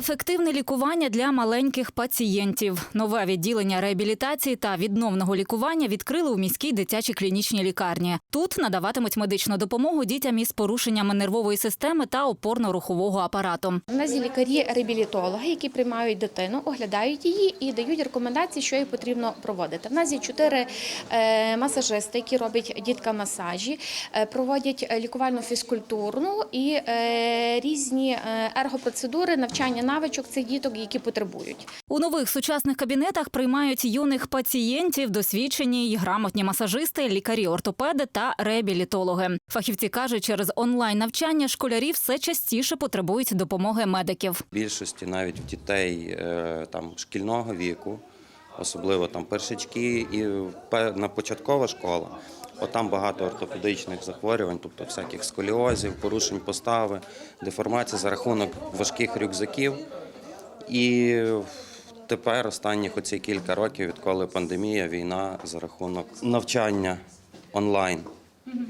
Ефективне лікування для маленьких пацієнтів. Нове відділення реабілітації та відновного лікування відкрили у міській дитячій клінічній лікарні. Тут надаватимуть медичну допомогу дітям із порушеннями нервової системи та опорно-рухового апарату. У нас є лікарі-реабілітологи, які приймають дитину, оглядають її і дають рекомендації, що їй потрібно проводити. У нас є чотири е, масажисти, які роблять діткам масажі, е, проводять лікувальну фізкультурну і е, різні ергопроцедури, навчання навичок цих діток, які потребують. У нових сучасних кабінетах приймають юних пацієнтів, досвідчені й грамотні масажисти, лікарі-ортопеди та реабілітологи. Фахівці кажуть, через онлайн навчання школярі все частіше потребують допомоги медиків. більшості навіть в дітей е, там шкільного віку, особливо там першачки і на початкова школа. Отам там багато ортопедичних захворювань, тобто всяких сколіозів, порушень постави, деформацій за рахунок важких рюкзаків. І тепер останніх оці кілька років, відколи пандемія, війна за рахунок навчання онлайн.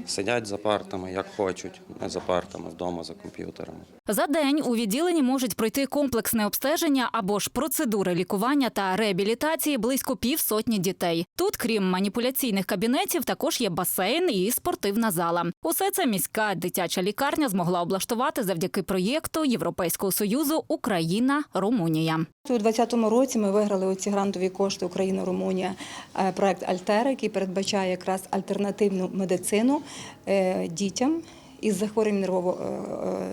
Сидять за партами, як хочуть, не за партами, вдома за комп'ютерами. За день у відділенні можуть пройти комплексне обстеження або ж процедури лікування та реабілітації близько півсотні дітей. Тут, крім маніпуляційних кабінетів, також є басейн і спортивна зала. Усе це міська дитяча лікарня змогла облаштувати завдяки проєкту Європейського союзу Україна Румунія. У 2020 році ми виграли оці грантові кошти Україна Румунія е, проект Альтера, який передбачає якраз альтернативну медицину е, дітям із захворюванням нервово, е,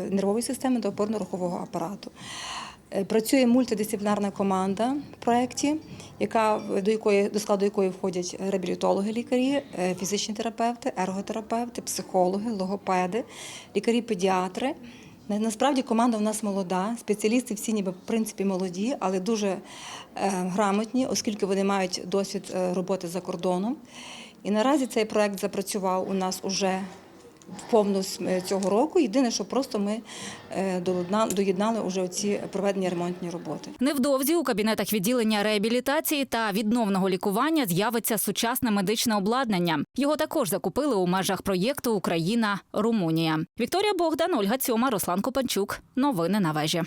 е, нервової системи та опорно-рухового апарату. Працює мультидисциплінарна команда в проєкті, яка до якої до складу якої входять реабілітологи, лікарі, фізичні терапевти, ерготерапевти, психологи, логопеди, лікарі-педіатри. На- Насправді команда в нас молода, спеціалісти всі ніби в принципі молоді, але дуже е, грамотні, оскільки вони мають досвід е, роботи за кордоном. І наразі цей проект запрацював у нас уже повну е, цього року. Єдине, що просто ми е, доєдна- доєднали вже ці проведені ремонтні роботи. Невдовзі у кабінетах відділення реабілітації та відновного лікування з'явиться сучасне медичне обладнання. Його також закупили у межах проєкту Україна Румунія. Вікторія Богдан, Ольга Цьома, Руслан Копанчук. Новини на вежі.